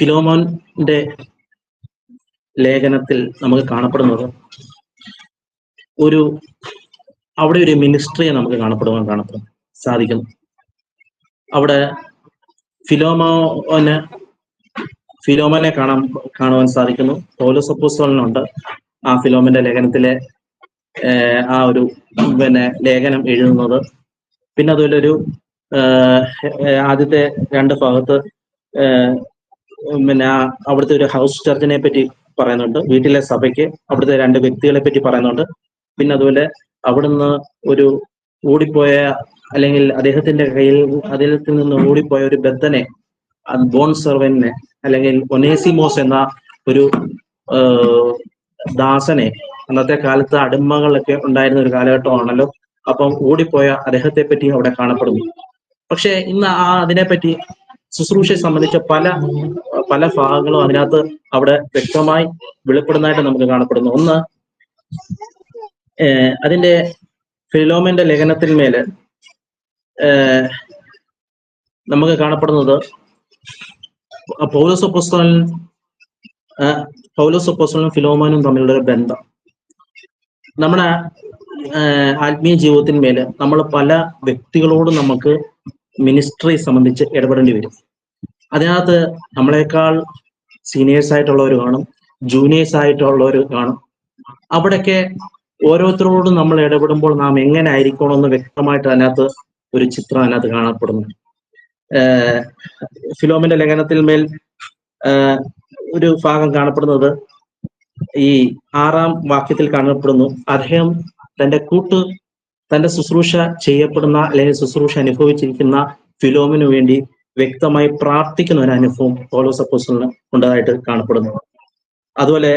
ഫിലോമോന്റെ ലേഖനത്തിൽ നമുക്ക് കാണപ്പെടുന്നത് ഒരു അവിടെ ഒരു മിനിസ്ട്രിയെ നമുക്ക് കാണപ്പെടുവാൻ കാണപ്പെടും സാധിക്കുന്നു അവിടെ ഫിലോമോന് ഫിലോമനെ കാണാൻ കാണുവാൻ സാധിക്കുന്നു. പൗലോസ് അപ്പോസ്തലനുണ്ട്. ആ ഫിലോമന്റെ ലേഖനത്തിലെ ആ ഒരു പിന്നെ ലേഖനം എഴുതുന്നത്. പിന്നെ അതുപോലെ ഒരു ആദ്യത്തെ രണ്ട് ഭാഗത്ത് പിന്നെ അവിടുത്തെ ഒരു ഹൗസ് ചർച്ചിനെ പറ്റി പറയുന്നുണ്ട്. വീട്ടിലെ സഭയ്ക്ക് അവിടുത്തെ രണ്ട് വ്യക്തികളെ പറ്റി പറയുന്നുണ്ട്. പിന്നെ അതുപോലെ അവിടുന്ന് ഒരു ഓടിപ്പോയ അല്ലെങ്കിൽ അദ്ദേഹത്തിന്റെ കയ്യിൽ അദ്ദേഹത്തിൽ നിന്ന് ഓടിപ്പോയ ഒരു ബദ്ധനെ ബോൺ സെർവനെ അല്ലെങ്കിൽ ഒനേസിമോസ് എന്ന ഒരു ദാസനെ അന്നത്തെ കാലത്ത് അടിമകളൊക്കെ ഉണ്ടായിരുന്ന ഒരു കാലഘട്ടമാണല്ലോ. അപ്പം ഓടിപ്പോയ അദ്ദേഹത്തെ പറ്റി അവിടെ കാണപ്പെടുന്നു. പക്ഷെ ഇന്ന് ആ അതിനെപ്പറ്റി ശുശ്രൂഷയെ സംബന്ധിച്ച പല പല ഭാഗങ്ങളും അതിനകത്ത് അവിടെ വ്യക്തമായി വെളിപ്പെടുന്നതായിട്ട് നമുക്ക് കാണപ്പെടുന്നു. ഒന്ന് അതിന്റെ ഫിലോമിന്റെ ലേഖനത്തിന്മേൽ നമുക്ക് കാണപ്പെടുന്നത് പൗലോസ് പുസ്തകൻ പൗലോസ് പുസ്തകനും ഫിലോമോനും തമ്മിലുള്ള ഒരു ബന്ധം. നമ്മുടെ ആത്മീയ ജീവിതത്തിന്മേൽ നമ്മൾ പല വ്യക്തികളോടും നമുക്ക് മിനിസ്ട്രി സംബന്ധിച്ച് ഇടപെടേണ്ടി വരും. അതിനകത്ത് നമ്മളെക്കാൾ സീനിയേഴ്സ് ആയിട്ടുള്ളവർ കാണും ജൂനിയേഴ്സ് ആയിട്ടുള്ളവർ കാണും. അവിടെയൊക്കെ ഓരോരുത്തരോടും നമ്മൾ ഇടപെടുമ്പോൾ നാം എങ്ങനെ ആയിരിക്കണം എന്ന് വ്യക്തമായിട്ട് അതിനകത്ത് ഒരു ചിത്രം അതിനകത്ത് കാണപ്പെടുന്നു. ഫിലോമിന്റെ ലേഖനത്തിൽ മേൽ ഒരു ഭാഗം കാണപ്പെടുന്നത് ഈ ആറാം വാക്യത്തിൽ കാണപ്പെടുന്നു. അദ്ദേഹം തന്റെ കൂട്ട് തന്റെ ശുശ്രൂഷ ചെയ്യപ്പെടുന്ന അല്ലെങ്കിൽ ശുശ്രൂഷ അനുഭവിച്ചിരിക്കുന്ന ഫിലോമിനു വേണ്ടി വ്യക്തമായി പ്രാർത്ഥിക്കുന്ന ഒരു അനുഭവം പൗലോസ് അപ്പോസ്റ്റലിന് ഉണ്ടായിട്ട് കാണപ്പെടുന്നു. അതുപോലെ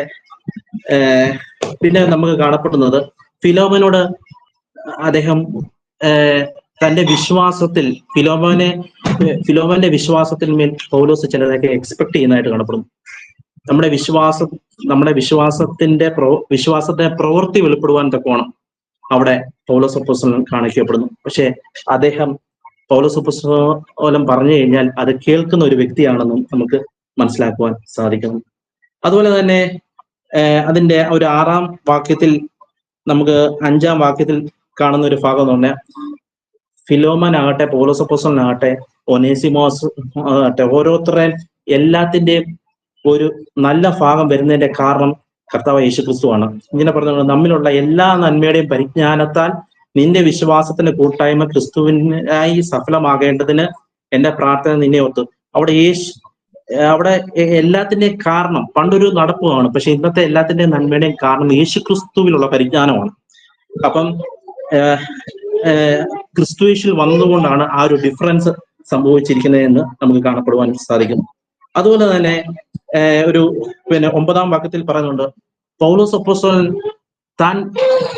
പിന്നെ നമുക്ക് കാണപ്പെടുന്നത് ഫിലോമനോട് അദ്ദേഹം തന്റെ വിശ്വാസത്തിൽ ഫിലോമോനെ ഫിലോമന്റെ വിശ്വാസത്തിൽ മേൽ പൗലോസ് ചിലതൊക്കെ എക്സ്പെക്ട് ചെയ്യുന്നതായിട്ട് കാണപ്പെടുന്നു. നമ്മുടെ വിശ്വാസം നമ്മുടെ വിശ്വാസത്തിന്റെ പ്രോ വിശ്വാസത്തെ പ്രവൃത്തി വെളിപ്പെടുവാൻ തക്കോണം അവിടെ പൗലോസ് കാണിക്കപ്പെടുന്നു. പക്ഷെ അദ്ദേഹം പൗലോസ് പറഞ്ഞു കഴിഞ്ഞാൽ അത് കേൾക്കുന്ന ഒരു വ്യക്തിയാണെന്നും നമുക്ക് മനസ്സിലാക്കുവാൻ സാധിക്കുന്നു. അതുപോലെ തന്നെ അതിന്റെ ഒരു ആറാം വാക്യത്തിൽ നമുക്ക് അഞ്ചാം വാക്യത്തിൽ കാണുന്ന ഒരു ഭാഗം എന്ന് പറഞ്ഞാൽ ഫിലോമനാകട്ടെ പൗലോസ് അപ്പോസ്തലനാകട്ടെ ഒനേസിമോസ് ആകട്ടെ ഓരോരുത്തരെയും എല്ലാത്തിന്റെയും ഒരു നല്ല ഭാഗം വരുന്നതിന്റെ കാരണം കർത്താവ് യേശു ക്രിസ്തുവാണ് ഇങ്ങനെ പറഞ്ഞു നമ്മിലുള്ള എല്ലാ നന്മയുടെയും പരിജ്ഞാനത്താൽ നിന്റെ വിശ്വാസത്തിന്റെ കൂട്ടായ്മ ക്രിസ്തുവിനായി സഫലമാകേണ്ടതിന് എന്റെ പ്രാർത്ഥന നിന്നെ ഒത്തു അവിടെ യേശു അവിടെ എല്ലാത്തിന്റെയും കാരണം പണ്ടൊരു നടപ്പുമാണ് പക്ഷെ ഇന്നത്തെ എല്ലാത്തിന്റെയും നന്മയുടെയും കാരണം യേശു ക്രിസ്തുവിലുള്ള പരിജ്ഞാനമാണ്. അപ്പം ക്രിസ്തുയേശിൽ വന്നതുകൊണ്ടാണ് ആ ഒരു ഡിഫറൻസ് സംഭവിച്ചിരിക്കുന്നത് എന്ന് നമുക്ക് കാണപ്പെടുവാൻ സാധിക്കും. അതുപോലെ തന്നെ ഒരു പിന്നെ ഒമ്പതാം വാക്യത്തിൽ പറയുന്നുണ്ട് പൗലോസ് അപ്പോസ്തലൻ താൻ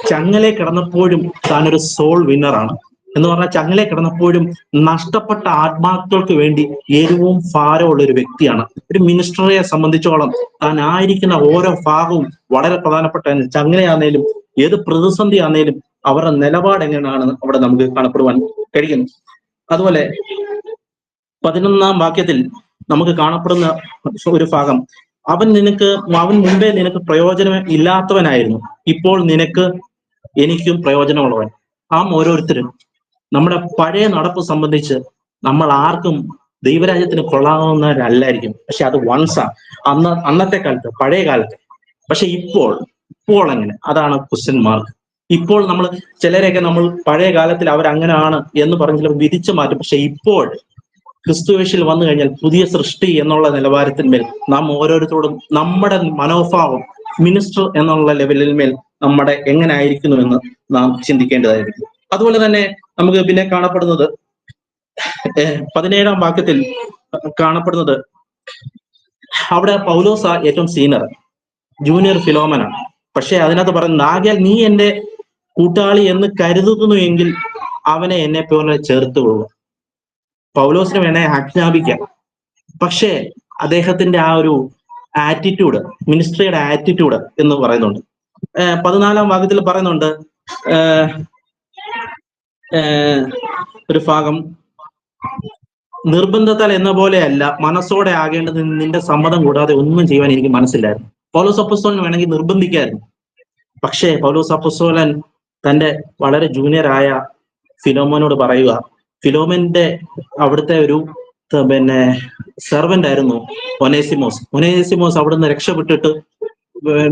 ചങ്ങലെ കിടന്നപ്പോഴും താൻ ഒരു സോൾ വിന്നറാണ് എന്ന് പറഞ്ഞാൽ ചങ്ങലെ കിടന്നപ്പോഴും നഷ്ടപ്പെട്ട ആത്മാക്കൾക്ക് വേണ്ടി എരിവും ഭാരവും ഉള്ള ഒരു വ്യക്തിയാണ്. ഒരു മിനിസ്റ്ററെ സംബന്ധിച്ചോളം താൻ ആയിരിക്കുന്ന ഓരോ ഭാഗവും വളരെ പ്രധാനപ്പെട്ട ചങ്ങലയാണേലും ഏത് പ്രതിസന്ധി ആണേലും അവരുടെ നിലപാട് എങ്ങനെയാണ് അവിടെ നമുക്ക് കാണപ്പെടുവാൻ കഴിയുന്നു. അതുപോലെ പതിനൊന്നാം വാക്യത്തിൽ നമുക്ക് കാണപ്പെടുന്ന ഒരു ഭാഗം അവൻ നിനക്ക് അവൻ മുമ്പേ നിനക്ക് പ്രയോജനം ഇല്ലാത്തവനായിരുന്നു. ഇപ്പോൾ നിനക്ക് എനിക്കും പ്രയോജനമുള്ളവൻ. നാം ഓരോരുത്തരും നമ്മുടെ പഴയ നടപ്പ് സംബന്ധിച്ച് നമ്മൾ ആർക്കും ദൈവരാജ്യത്തിന് കൊള്ളാവുന്നവരല്ലായിരിക്കും. പക്ഷെ അത് വൺസാ അന്ന് അന്നത്തെ കാലത്ത് പഴയ കാലത്ത്. പക്ഷെ ഇപ്പോൾ ഇപ്പോൾ അങ്ങനെ. അതാണ് ക്വസ്റ്റ്യൻ മാർക്ക് ഇപ്പോൾ നമ്മൾ ചിലരെയൊക്കെ നമ്മൾ പഴയ കാലത്തിൽ അവരങ്ങനെയാണ് എന്ന് പറഞ്ഞ് വിധിച്ചു മാറ്റും. പക്ഷെ ഇപ്പോൾ ക്രിസ്തുവേശിൽ വന്നു കഴിഞ്ഞാൽ പുതിയ സൃഷ്ടി എന്നുള്ള നിലവാരത്തിന്മേൽ നാം ഓരോരുത്തരോടും നമ്മുടെ മനോഭാവം മിനിസ്റ്റർ എന്നുള്ള ലെവലിൽ മേൽ നമ്മുടെ എങ്ങനെ ആയിരിക്കുന്നു എന്ന് നാം ചിന്തിക്കേണ്ടതായിരിക്കും അതുപോലെ തന്നെ നമുക്ക് പിന്നെ കാണപ്പെടുന്നത് പതിനേഴാം വാക്യത്തിൽ കാണപ്പെടുന്നത് അവിടെ പൗലോസ ഏറ്റവും സീനർ ജൂനിയർ ഫിലോമനാണ്. പക്ഷെ അതിനകത്ത് പറയുന്നത് നാഗൽ നീ എന്റെ കൂട്ടാളി എന്ന് കരുതുന്നു എങ്കിൽ അവനെ എന്നെ പോലെ ചേർത്ത് കൊള്ളുക പൗലോസിന് വേണേ ആജ്ഞാപിക്കാം. പക്ഷേ അദ്ദേഹത്തിന്റെ ആ ഒരു ആറ്റിറ്റ്യൂഡ് മിനിസ്ട്രിയുടെ ആറ്റിറ്റ്യൂഡ് എന്ന് പറയുന്നുണ്ട്. പതിനാലാം ഭാഗത്തിൽ പറയുന്നുണ്ട് ഒരു ഭാഗം നിർബന്ധത്താൽ എന്ന പോലെയല്ല മനസ്സോടെ ആകേണ്ടത് നിന്റെ സമ്മതം കൂടാതെ ഒന്നും ചെയ്യാൻ എനിക്ക് മനസ്സിലായിരുന്നു പൗലോസ് അപ്പസോലൻ വേണമെങ്കിൽ നിർബന്ധിക്കായിരുന്നു. പക്ഷേ പൗലോസ് അപ്പസ്തോലൻ തന്റെ വളരെ ജൂനിയറായ ഫിലോമോനോട് പറയുക ഫിലോമന്റെ അവിടുത്തെ ഒരു പിന്നെ സെർവന്റ് ആയിരുന്നു ഒനേസിമോസ്. ഒനേസിമോസ് അവിടുന്ന് രക്ഷപ്പെട്ടിട്ട്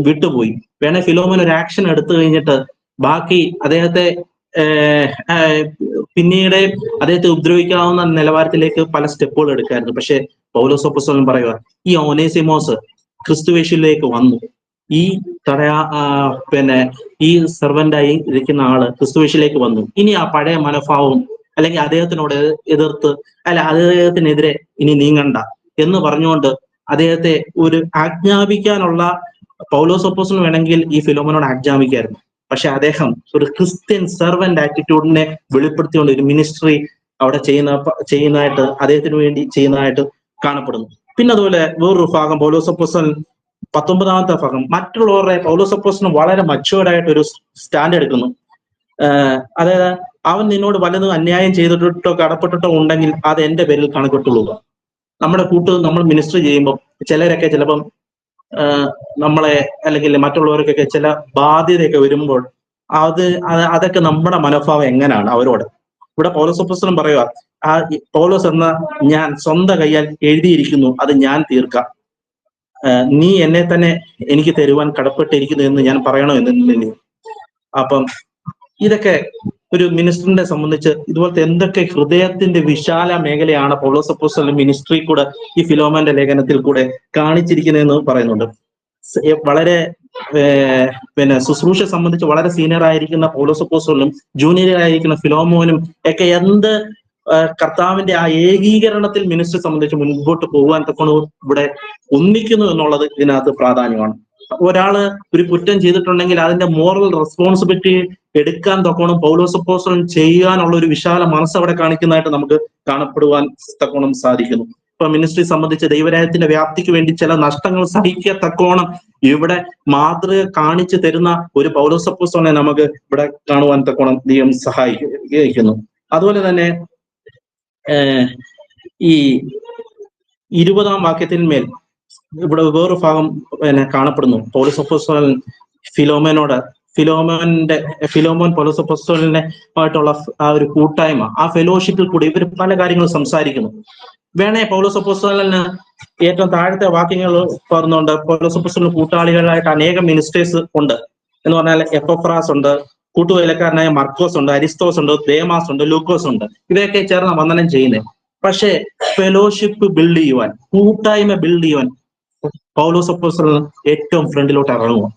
വിട്ടുപോയി. വേണേ ഫിലോമൻ ഒരു ആക്ഷൻ എടുത്തു കഴിഞ്ഞിട്ട് ബാക്കി അദ്ദേഹത്തെ പിന്നീട് അദ്ദേഹത്തെ ഉപദ്രവിക്കാവുന്ന നിലവാരത്തിലേക്ക് പല സ്റ്റെപ്പുകൾ എടുക്കായിരുന്നു. പക്ഷെ പൗലോസ് പറയുക ഈ ഒനേസിമോസ് ക്രിസ്തുവേഷിലേക്ക് വന്നു. ഈ തടയാ പിന്നെ ഈ സെർവന്റായി ഇരിക്കുന്ന ആൾ ക്രിസ്തുവേഷിലേക്ക് വന്നു. ഇനി ആ പഴയ മനോഭാവം അല്ലെങ്കിൽ അദ്ദേഹത്തിനോട് എതിർത്ത് അല്ല അദ്ദേഹത്തിനെതിരെ ഇനി നീങ്ങണ്ട എന്ന് പറഞ്ഞുകൊണ്ട് അദ്ദേഹത്തെ ഒരു ആജ്ഞാപിക്കാനുള്ള പൗലോസ് അപ്പോസിന് വേണമെങ്കിൽ ഈ ഫിലോമനോട് ആജ്ഞാപിക്കായിരുന്നു. പക്ഷെ അദ്ദേഹം ഒരു ക്രിസ്ത്യൻ സെർവന്റ് ആറ്റിറ്റ്യൂഡിനെ വെളിപ്പെടുത്തിക്കൊണ്ട് ഒരു മിനിസ്ട്രി അവിടെ ചെയ്യുന്ന ചെയ്യുന്നതായിട്ട് അദ്ദേഹത്തിന് വേണ്ടി ചെയ്യുന്നതായിട്ട് കാണപ്പെടുന്നു. പിന്നെ അതുപോലെ വേറൊരു ഭാഗം പൗലോസ് അപ്പോസൻ പത്തൊമ്പതാമത്തെ ഭാഗം. മറ്റുള്ളവരുടെ പൗലോസ് അപ്പോസന് വളരെ മച്ചുവേർഡായിട്ട് ഒരു സ്റ്റാൻഡ് എടുക്കുന്നു. അതായത് അവൻ നിന്നോട് വല്ലതും അന്യായം ചെയ്തിട്ടോ കടപ്പെട്ടിട്ടോ ഉണ്ടെങ്കിൽ അത് എന്റെ പേരിൽ കണക്കിട്ടുള്ളൂ നമ്മുടെ കൂട്ട് നമ്മൾ മിനിസ്റ്റർ ചെയ്യുമ്പോൾ ചിലരൊക്കെ ചിലപ്പം നമ്മളെ അല്ലെങ്കിൽ മറ്റുള്ളവർക്കൊക്കെ ചില ബാധ്യതയൊക്കെ വരുമ്പോൾ അത് അത് അതൊക്കെ നമ്മുടെ മനോഭാവം എങ്ങനെയാണ് അവരോട്? ഇവിടെ പൗലോസ് ഓഫീസറും പറയുക ആ പൗലോസ് എന്ന ഞാൻ സ്വന്തം കയ്യാൽ എഴുതിയിരിക്കുന്നു അത് ഞാൻ തീർക്കാം. നീ എന്നെ തന്നെ എനിക്ക് തരുവാൻ കടപ്പെട്ടിരിക്കുന്നു എന്ന് ഞാൻ പറയണോ എന്ന് അപ്പം ഇതൊക്കെ ഒരു മിനിസ്റ്ററിനെ സംബന്ധിച്ച് ഇതുപോലത്തെ എന്തൊക്കെ ഹൃദയത്തിന്റെ വിശാല മേഖലയാണ് പൗലോസ് അപ്പോസ്തലൻ മിനിസ്ട്രി കൂടെ ഈ ഫിലോമന്റെ ലേഖനത്തിൽ കൂടെ കാണിച്ചിരിക്കുന്നതെന്ന് പറയുന്നുണ്ട്. വളരെ പിന്നെ ശുശ്രൂഷ സംബന്ധിച്ച് വളരെ സീനിയർ ആയിരിക്കുന്ന പൗലോസ് അപ്പോസ്തലനും ജൂനിയർ ആയിരിക്കുന്ന ഫിലോമോനും ഒക്കെ എന്ത് കർത്താവിന്റെ ആ ഏകീകരണത്തിൽ മിനിസ്റ്റർ സംബന്ധിച്ച് മുൻപോട്ട് പോകാൻ തക്കണോ ഇവിടെ ഒന്നിക്കുന്നു എന്നുള്ളത് ഇതിനകത്ത് പ്രാധാന്യമാണ്. ഒരാൾ ഒരു കുറ്റം ചെയ്തിട്ടുണ്ടെങ്കിൽ അതിന്റെ മോറൽ റെസ്പോൺസിബിലിറ്റി എടുക്കാൻ തക്കോണം പൗലോസപ്പോസം ചെയ്യാനുള്ള ഒരു വിശാല മനസ്സ് അവിടെ കാണിക്കുന്നതായിട്ട് നമുക്ക് കാണപ്പെടുവാൻ തക്കോണം സാധിക്കുന്നു. ഇപ്പൊ മിനിസ്ട്രി സംബന്ധിച്ച് ദൈവരാജ്യത്തിന്റെ വ്യാപ്തിക്ക് വേണ്ടി ചില നഷ്ടങ്ങൾ സഹിക്കത്തക്കോണം ഇവിടെ മാതൃക കാണിച്ചു തരുന്ന ഒരു പൗലോസപ്പോസോനെ നമുക്ക് ഇവിടെ കാണുവാൻ തക്കോണം ദൈവം സഹായിക്കുന്നു. അതുപോലെ തന്നെ ഈ ഇരുപതാം വാക്യത്തിന്മേൽ ഇവിടെ വേറൊരു ഭാഗം പിന്നെ കാണപ്പെടുന്നു. പൗലോസ് അപ്പോസ്തലൻ ഫിലോമനോട് ഫിലോമോന്റെ ഫിലോമോൻ പൗലോസ് അപ്പോസ്തലനെ ആയിട്ടുള്ള ആ ഒരു കൂട്ടായ്മ ആ ഫെലോഷിപ്പിൽ കൂടി ഇവർ പല കാര്യങ്ങളും സംസാരിക്കുന്നു. വേണേ പൗലോസ് അപ്പോസ്തലന് ഏറ്റവും താഴത്തെ വാക്യങ്ങൾ പറഞ്ഞുകൊണ്ട് പൗലോസ് അപ്പോസ്തലന് കൂട്ടാളികളായിട്ട് അനേകം മിനിസ്റ്റേഴ്സ് ഉണ്ട്. എന്ന് പറഞ്ഞാൽ എപ്പോഫ്രാസ് ഉണ്ട് കൂട്ടുവേലക്കാരനായ മർക്കോസ് ഉണ്ട് അരിസ്തോസ് ഉണ്ട് ദേമാസ് ഉണ്ട് ലൂക്കോസ് ഉണ്ട്. ഇവയൊക്കെ ചേർന്ന് വന്ദനം ചെയ്യുന്നത്. പക്ഷേ ഫെലോഷിപ്പ് ബിൽഡ് ചെയ്യുവാൻ കൂട്ടായ്മ ബിൽഡ് ചെയ്യുവാൻ പൗലോസ് അപ്പോസ്തലൻ ഏറ്റവും ഫ്രണ്ടിലോട്ട് ഇറങ്ങുക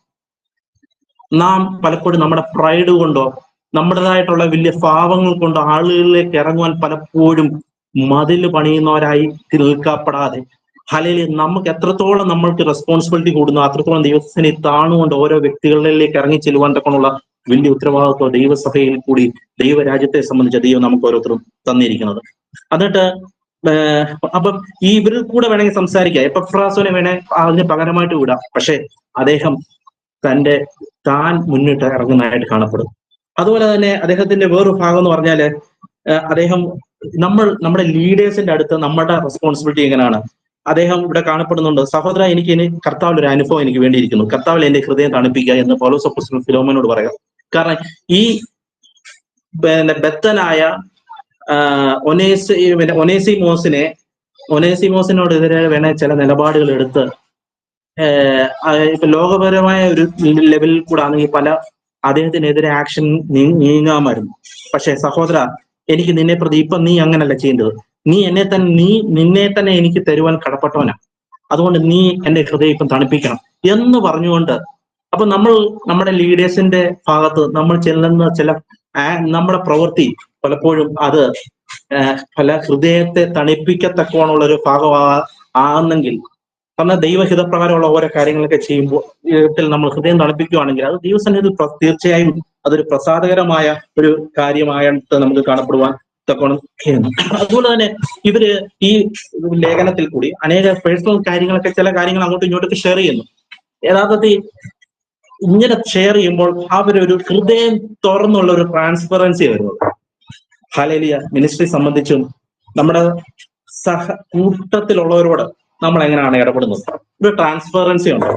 നാം പലപ്പോഴും നമ്മുടെ പ്രൈഡ് കൊണ്ടോ നമ്മുടേതായിട്ടുള്ള വലിയ ഭാവങ്ങൾ കൊണ്ടോ ആളുകളിലേക്ക് ഇറങ്ങുവാൻ പലപ്പോഴും മതിൽ പണിയുന്നവരായി നിൽക്കപ്പെടാതെ അല്ലെങ്കിൽ നമുക്ക് എത്രത്തോളം നമ്മൾക്ക് റെസ്പോൺസിബിലിറ്റി കൂടുന്നു അത്രത്തോളം ദൈവത്തിന് താണുകൊണ്ട് ഓരോ വ്യക്തികളിലേക്ക് ഇറങ്ങി ചെല്ലുവാൻ തക്കമുള്ള വലിയ ഉത്തരവാദിത്വം ദൈവസഭയിൽ കൂടി ദൈവരാജ്യത്തെ സംബന്ധിച്ച ദൈവം നമുക്ക് ഓരോരുത്തരും തന്നിരിക്കുന്നത്. എന്നിട്ട് അപ്പം ഈ ഇവരിൽ കൂടെ വേണമെങ്കിൽ സംസാരിക്കാം. എപ്പഫ്രാസോനെ വേണേ അതിന് പകരമായിട്ട് വിടാം. പക്ഷെ അദ്ദേഹം തന്റെ താൻ മുന്നിട്ട് ഇറങ്ങുന്നതായിട്ട് കാണപ്പെടും. അതുപോലെ തന്നെ അദ്ദേഹത്തിന്റെ വേറൊരു ഭാഗം എന്ന് പറഞ്ഞാൽ അദ്ദേഹം നമ്മൾ നമ്മുടെ ലീഡേഴ്സിന്റെ അടുത്ത് നമ്മുടെ റെസ്പോൺസിബിലിറ്റി എങ്ങനെയാണ്? അദ്ദേഹം ഇവിടെ കാണപ്പെടുന്നുണ്ട് സഹോദര എനിക്ക് ഇനി കർത്താവിൽ ഒരു അനുഭവം എനിക്ക് വേണ്ടിയിരിക്കുന്നു. കർത്താവിൽ എന്റെ ഹൃദയം തണുപ്പിക്കുക എന്ന് പൗലോസ് ഫിലോമനോട് പറയാം. കാരണം ഈ ആഹ് ഒനേസി മോസിനെ ഒനേസി മോസിനോട് ഒനേസിമോസിനോടെതിരെ വേണേ ചില നിലപാടുകൾ എടുത്ത് ഇപ്പൊ ലോകപരമായ ഒരു ലെവലിൽ കൂടെ ആണെങ്കിൽ പല അദ്ദേഹത്തിനെതിരെ ആക്ഷൻ നീങ്ങാമായിരുന്നു. പക്ഷെ സഹോദര എനിക്ക് നിന്നെ പ്രതി ഇപ്പൊ നീ അങ്ങനല്ല ചെയ്യേണ്ടത്. നീ എന്നെ തന്നെ നീ നിന്നെ തന്നെ എനിക്ക് തരുവാൻ കടപ്പെട്ടവനാ. അതുകൊണ്ട് നീ എന്റെ ഹൃദയം ഇപ്പം തണുപ്പിക്കണം എന്ന് പറഞ്ഞുകൊണ്ട് അപ്പൊ നമ്മൾ നമ്മുടെ ലീഡേഴ്സിന്റെ ഭാഗത്ത് നമ്മൾ ചെല്ലുന്ന ചില നമ്മുടെ പ്രവൃത്തി പലപ്പോഴും അത് പല ഹൃദയത്തെ തണുപ്പിക്കത്തക്കോണുള്ള ഒരു ഭാഗം ആകുന്നെങ്കിൽ കാരണം ദൈവഹിതപ്രകാരമുള്ള ഓരോ കാര്യങ്ങളൊക്കെ ചെയ്യുമ്പോൾ നമ്മൾ ഹൃദയം തണുപ്പിക്കുകയാണെങ്കിൽ അത് ദൈവസന്നിധി തീർച്ചയായും അതൊരു പ്രസാദകരമായ ഒരു കാര്യമായിട്ട് നമുക്ക് കാണപ്പെടുവാൻ തക്കോണം അതുപോലെ തന്നെ ഇവർ ഈ ലേഖനത്തിൽ കൂടി അനേക പേഴ്സണൽ കാര്യങ്ങളൊക്കെ ചില കാര്യങ്ങൾ അങ്ങോട്ടും ഇങ്ങോട്ടൊക്കെ ഷെയർ ചെയ്യുന്നു. യഥാർത്ഥത്തിൽ ഇങ്ങനെ ഷെയർ ചെയ്യുമ്പോൾ അവരൊരു ഹൃദയം തുറന്നുള്ള ഒരു ട്രാൻസ്പെറൻസി വരുന്നത്. ഹാലേലിയ മിനിസ്ട്രി സംബന്ധിച്ചും നമ്മുടെ സഹ കൂട്ടത്തിലുള്ളവരോട് നമ്മൾ എങ്ങനെയാണ് ഇടപെടുന്നത്? ഒരു ട്രാൻസ്പെറൻസി ഉണ്ടോ.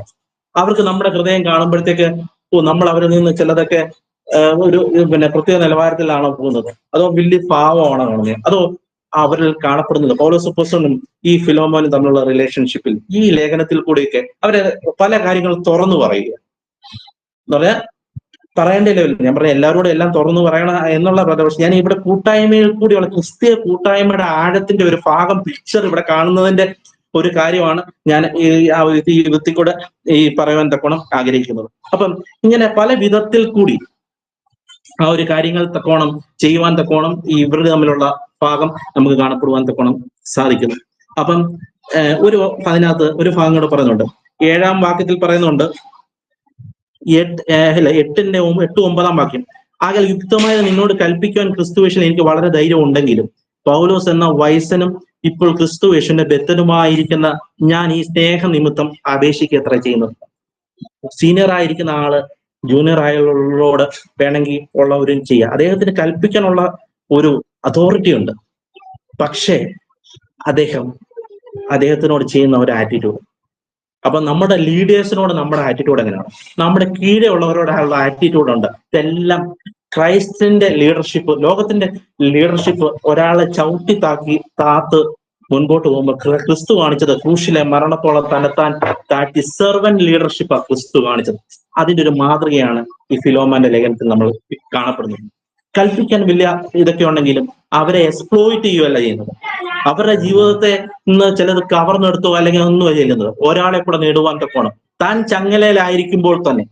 അവർക്ക് നമ്മുടെ ഹൃദയം കാണുമ്പോഴത്തേക്ക് ഓ നമ്മൾ അവരിൽ നിന്ന് ചിലതൊക്കെ ഒരു പിന്നെ പ്രത്യേക നിലവാരത്തിലാണോ പോകുന്നത്? അതോ വലിയ പാവമാണോ കാണുന്നത്? അതോ അവരിൽ കാണപ്പെടുന്നത്? പൗലോസ് പുസ്തകനും ഈ ഫിലോമോനും തമ്മിലുള്ള റിലേഷൻഷിപ്പിൽ ഈ ലേഖനത്തിൽ കൂടിയൊക്കെ അവരെ പല കാര്യങ്ങൾ തുറന്നു പറയുക. എന്ന് പറഞ്ഞാൽ പറയേണ്ട ലെവലിൽ ഞാൻ പറഞ്ഞ എല്ലാവരോടും എല്ലാം തുറന്നു പറയണ എന്നുള്ള പ്രധാന. പക്ഷെ ഞാൻ ഇവിടെ കൂട്ടായ്മയിൽ കൂടിയുള്ള ക്രിസ്തീയ കൂട്ടായ്മയുടെ ആഴത്തിന്റെ ഒരു ഭാഗം പിക്ചർ ഇവിടെ കാണുന്നതിന്റെ ഒരു കാര്യമാണ് ഞാൻ ഈ ആ ഈ വിധത്തിൽ കൂടെ ഈ പറയുവാൻ തക്കോണം ആഗ്രഹിക്കുന്നത്. അപ്പം ഇങ്ങനെ പല വിധത്തിൽ കൂടി ആ ഒരു കാര്യങ്ങൾ തക്കോണം ചെയ്യുവാൻ തക്കോണം ഈ ഇവർ തമ്മിലുള്ള ഭാഗം നമുക്ക് കാണപ്പെടുവാൻ തക്കോണം സാധിക്കുന്നു. അപ്പം ഒരു അതിനകത്ത് ഒരു ഭാഗം കൂടെ പറയുന്നുണ്ട്. ഏഴാം വാക്യത്തിൽ പറയുന്നുണ്ട് അല്ല എട്ടിന്റെ എട്ട് ഒമ്പതാം വാക്യം. ആകെ യുക്തമായ നിന്നോട് കൽപ്പിക്കുവാൻ ക്രിസ്തുവേഷൻ എനിക്ക് വളരെ ധൈര്യം ഉണ്ടെങ്കിലും പൗലോസ് എന്ന വയസ്സനും ഇപ്പോൾ ക്രിസ്തുവേഷന്റെ ബദ്ധനുമായിരിക്കുന്ന ഞാൻ ഈ സ്നേഹ നിമിത്തം എത്ര ചെയ്യുന്നത് സീനിയർ ആയിരിക്കുന്ന ആൾ ജൂനിയർ ആയുള്ളവരോട് വേണമെങ്കിൽ ഉള്ളവരും ചെയ്യുക അദ്ദേഹത്തിന് കൽപ്പിക്കാനുള്ള ഒരു അതോറിറ്റി ഉണ്ട്. പക്ഷേ അദ്ദേഹം അദ്ദേഹത്തിനോട് ചെയ്യുന്ന ഒരു ആറ്റിറ്റ്യൂഡ് അപ്പൊ നമ്മുടെ ലീഡേഴ്സിനോട് നമ്മുടെ ആറ്റിറ്റ്യൂഡ് എങ്ങനെയാണ്? നമ്മുടെ കീഴെ ഉള്ളവരോടുള്ള ആറ്റിറ്റ്യൂഡ് ഉണ്ട്. ഇതെല്ലാം ക്രൈസ്റ്റിന്റെ ലീഡർഷിപ്പ് ലോകത്തിന്റെ ലീഡർഷിപ്പ് ഒരാളെ ചവിട്ടി താക്കി താത്ത് മുൻപോട്ട് പോകുമ്പോൾ ക്രി- ക്രിസ്തു കാണിച്ചത് ക്രൂശിലെ മരണത്തോളം തന്നെത്താൻ താറ്റി സെർവൻ ലീഡർഷിപ്പ് ക്രിസ്തു കാണിച്ചത്. അതിന്റെ ഒരു മാതൃകയാണ് ഈ ഫിലോമാന്റെ ലേഖനത്തിൽ നമ്മൾ കാണപ്പെടുന്നത്. കൽപ്പിക്കാൻ വലിയ ഇതൊക്കെ ഉണ്ടെങ്കിലും അവരെ എക്സ്പ്ലോയിറ്റ് ചെയ്യുകയല്ല ചെയ്യുന്നത്. അവരുടെ ജീവിതത്തെ ഇന്ന് ചിലത് കവർന്നെടുത്തോ അല്ലെങ്കിൽ ഒന്നും ചെയ്യുന്നത്. ഒരാളെ കൂടെ നേടുവാൻ തക്കോണം താൻ ചങ്ങലയിലായിരിക്കുമ്പോൾ തന്നെ.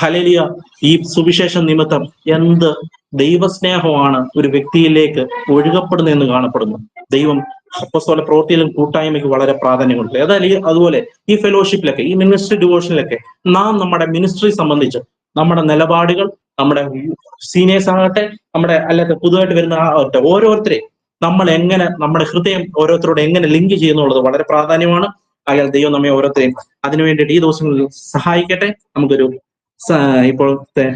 ഹലലിയ ഈ സുവിശേഷ നിമിത്തം എന്ത് ദൈവസ്നേഹമാണ് ഒരു വ്യക്തിയിലേക്ക് ഒഴുകപ്പെടുന്നതെന്ന് കാണപ്പെടുന്നു. ദൈവം അപ്പസ്തോല പ്രവൃത്തിയിലും കൂട്ടായ്മയ്ക്ക് വളരെ പ്രാധാന്യം കൊടുത്തു ഏതായാലും അതുപോലെ ഈ ഫെലോഷിപ്പിലൊക്കെ ഈ മിനിസ്ട്രി ഡിവോഷനിലൊക്കെ നാം നമ്മുടെ മിനിസ്ട്രി സംബന്ധിച്ച് നമ്മുടെ നിലപാടുകൾ നമ്മുടെ സീനിയേഴ്സ് ആകട്ടെ നമ്മുടെ അല്ലാത്ത പുതുതായിട്ട് വരുന്ന ആകട്ടെ ഓരോരുത്തരെ നമ്മൾ എങ്ങനെ നമ്മുടെ ഹൃദയം ഓരോരുത്തരോട് എങ്ങനെ ലിങ്ക് ചെയ്യുന്നുള്ളത് വളരെ പ്രാധാന്യമാണ്. അയാൾ ദൈവം നമ്മെ ഓരോരുത്തരെയും അതിനു വേണ്ടിയിട്ട് ഈ ദിവസങ്ങളിൽ സഹായിക്കട്ടെ. നമുക്കൊരു ഇപ്പോഴത്തെ